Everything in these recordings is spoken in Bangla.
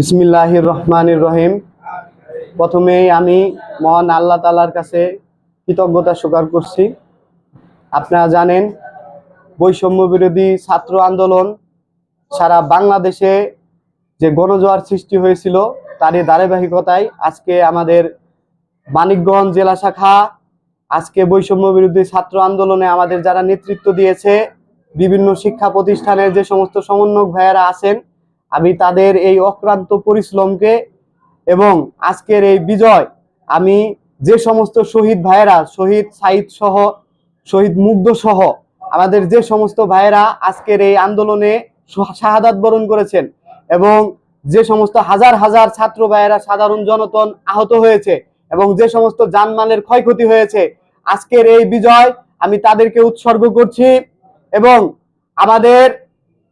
বিসমিল্লাহির রহমানির রহিম। প্রথমেই আমি মহান আল্লাহ তালার কাছে কৃতজ্ঞতা স্বীকার করছি। আপনারা জানেন, বৈষম্য বিরোধী ছাত্র আন্দোলন সারা বাংলাদেশে যে গণজোয়ার সৃষ্টি হয়েছিল, তারই ধারাবাহিকতায় আজকে আমাদের মানিকগঞ্জ জেলা শাখা, আজকে বৈষম্য বিরোধী ছাত্র আন্দোলনে আমাদের যারা নেতৃত্ব দিয়েছে, বিভিন্ন শিক্ষা প্রতিষ্ঠানের যে সমস্ত সমন্বয়ক ভাইয়েরা আছেন আমি তাদের এই অক্রান্ত পরিশ্রমকে এবং আজকের এই বিজয়, আমি যে সমস্ত শহীদ ভাইয়েরা, শহীদ সাইদ সহ, শহীদ মুগ্ধ সহ, আমাদের যে সমস্ত ভাইয়েরা আজকের এই আন্দোলনে শাহাদাত বরণ করেছেন এবং যে সমস্ত হাজার হাজার ছাত্র ভাইয়েরা সাধারণ জনতন আহত হয়েছে এবং যে সমস্ত জানমালের ক্ষয়ক্ষতি হয়েছে, আজকের এই বিজয় আমি তাদেরকে উৎসর্গ করছি এবং আমাদের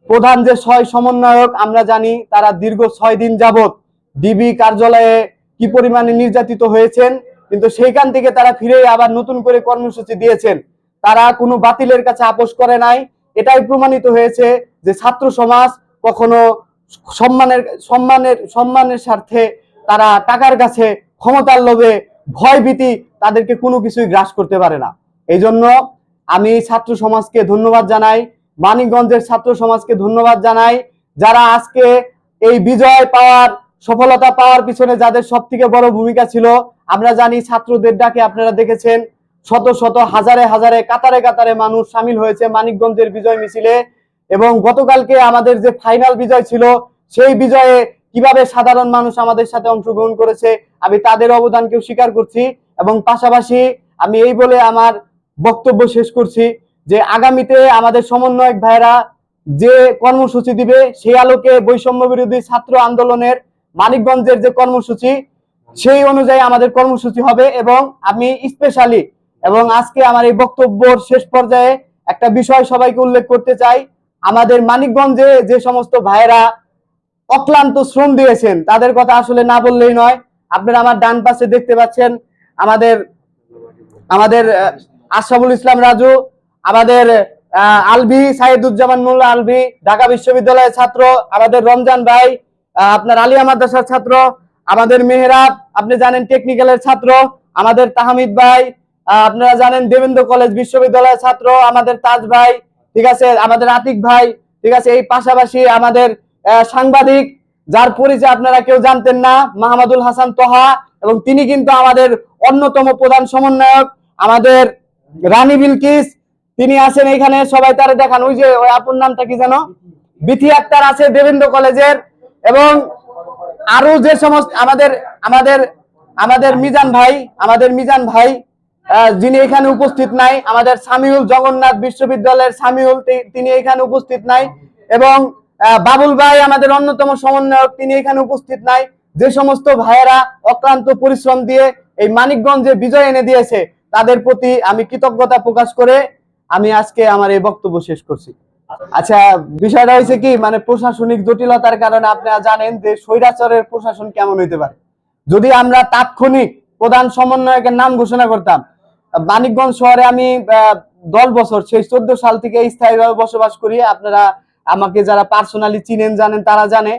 প্রধান যে ছয় সমন্বয়ক আমরা জানি, তারা দীর্ঘ ছয় দিন যাবত ডিবি কার্যালয়ে কি পরিমাণে নির্যাতিত হয়েছেন, কিন্তু সেইখান থেকে তারা ফিরে আবার নতুন করে কর্মসূচি দিয়েছেন। তারা কোনো বাতিলের কাছে আপোষ করে নাই। এটাই প্রমাণিত হয়েছে যে ছাত্র সমাজ কখনো সম্মানের সম্মানের সম্মানের স্বার্থে তারা টাকার কাছে ক্ষমতার লোভে ভয় ভীতি তাদেরকে কোনো কিছুই গ্রাস করতে পারে না। এই জন্য আমি ছাত্র সমাজকে ধন্যবাদ জানাই। মানিকগঞ্জের ছাত্র সমাজকে ধন্যবাদ জানাই, যারা আজকে এই বিজয় পাওয়ার, সফলতা পাওয়ার পিছনে যাদের সব থেকে বড় ভূমিকা ছিল, আমরা জানি ছাত্রদের ডাকে আপনারা দেখেছেন, শত শত, হাজারে হাজারে, কাতারে কাতারে মানুষ সামিল হয়েছে মানিকগঞ্জের বিজয় মিছিলে এবং গতকালকে আমাদের যে ফাইনাল বিজয় ছিল, সেই বিজয়ে কীভাবে সাধারণ মানুষ আমাদের সাথে অংশগ্রহণ করেছে, আমি তাদের অবদানকেও স্বীকার করছি এবং পাশাপাশি আমি এই বলে আমার বক্তব্য শেষ করছি। যে আগামীতে আমাদের সমন্বয়ক ভাইরা যে কর্মসূচি দিবে, সেই আলোকে বৈষম্য বিরোধী ছাত্র আন্দোলনের মানিকগঞ্জের যে কর্মসূচি, সেই অনুযায়ী আমাদের কর্মসূচি হবে এবং আমি স্পেশালি এবং আজকে আমার এই বক্তব্যর শেষ পর্যায়ে একটা বিষয় সবাইকে উল্লেখ করতে চাই। আমাদের মানিকগঞ্জে যে সমস্ত ভাইরা অক্লান্ত শ্রম দিয়েছেন, তাদের কথা আসলে না বললেই নয়। আপনারা আমার ডান পাশে দেখতে পাচ্ছেন আমাদের আমাদের আশরাফুল ইসলাম রাজু আমাদের আলভি সাইদুজ্জামান মোল্লা আলভি, ঢাকা বিশ্ববিদ্যালয়ের ছাত্র, আমাদের রমজান ভাই আপনার আলিয়া মাদ্রাসার ছাত্র, আমাদের মেহরাব, আপনি জানেন টেকনিক্যালের ছাত্র, আমাদের তাহমিদ ভাই আপনারা জানেন দেবেন্দ্র কলেজ বিশ্ববিদ্যালয়ের ছাত্র, আমাদের তাজ ভাই, ঠিক আছে, আমাদের আতিক ভাই, ঠিক আছে, এই পাশাপাশি আমাদের সাংবাদিক, যার পরিচয় আপনারা কেউ জানতেন না, মাহমুদুল হাসান তোহা, এবং তিনি কিন্তু আমাদের অন্যতম প্রধান সমন্বয়ক, আমাদের রানী বিলকিস তিনি আছেন এখানে, সবাই তারে দেখান। ওই যে, ওই আপুর নামটা কি জানো বিথি আক্তার আছে দেবেন্দ্র কলেজের এবং আরও যে সমস্ত আমাদের আমাদের আমাদের মিজান ভাই, আমাদের মিজান ভাই যিনি এখানে উপস্থিত নাই, আমাদের সামিউল জগন্নাথ বিশ্ববিদ্যালয়ের সামিউল তিনি এখানে উপস্থিত নাই এবং বাবুল ভাই, আমাদের অন্যতম সমন্বয়ক, তিনি এখানে উপস্থিত নাই। যে সমস্ত ভাইয়েরা অক্লান্ত পরিশ্রম দিয়ে এই মানিকগঞ্জে বিজয় এনে দিয়েছে, তাদের প্রতি আমি কৃতজ্ঞতা প্রকাশ করে আমি আজকে আমার এই বক্তব্য শেষ করছি। আচ্ছা বিষয়টা হয়েছে কি মানে প্রশাসনিক জটিলতার কারণে আপনারা জানেন যে স্বৈরাচারের প্রশাসন কেমন হইতে পারে। যদি আমরা তাৎক্ষণিক প্রধান সমন্বয়কের নাম ঘোষণা করতাম, মানিকগঞ্জ শহরে আমি দশ বছর, সেই চোদ্দ সাল থেকে স্থায়ীভাবে বসবাস করি, আপনারা আমাকে যারা পার্সোনালি চিনেন, জানেন, তারা জানে।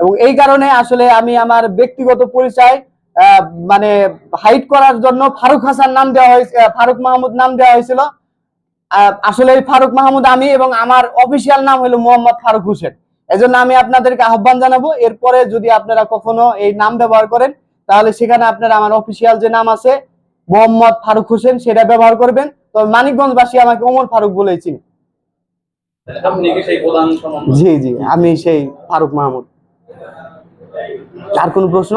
এবং এই কারণে আসলে আমি আমার ব্যক্তিগত পরিচয় মানে হাইট করার জন্য ফারুক হাসান নাম দেওয়া হয়েছে ফারুক মাহমুদ নাম দেওয়া হয়েছিল। আসলে ফারুক মাহমুদ আমি এবং আমার অফিসিয়াল নাম হলো মোহাম্মদ ফারুক হোসেন। এজন্য আমি আপনাদেরকে আহ্বান জানাব এরপরে যদি আপনারা কখনো এই নাম ব্যবহার করেন তাহলে সেখানে আপনারা আমার অফিসিয়াল যে নাম আছে মোহাম্মদ ফারুক হোসেন সেটা ব্যবহার করবেন। তবে মানিকগঞ্জবাসী আমাকে ওমর ফারুক বলেই চিনি। জি জি আমি সেই ফারুক মাহমুদ। আর কোনো প্রশ্ন?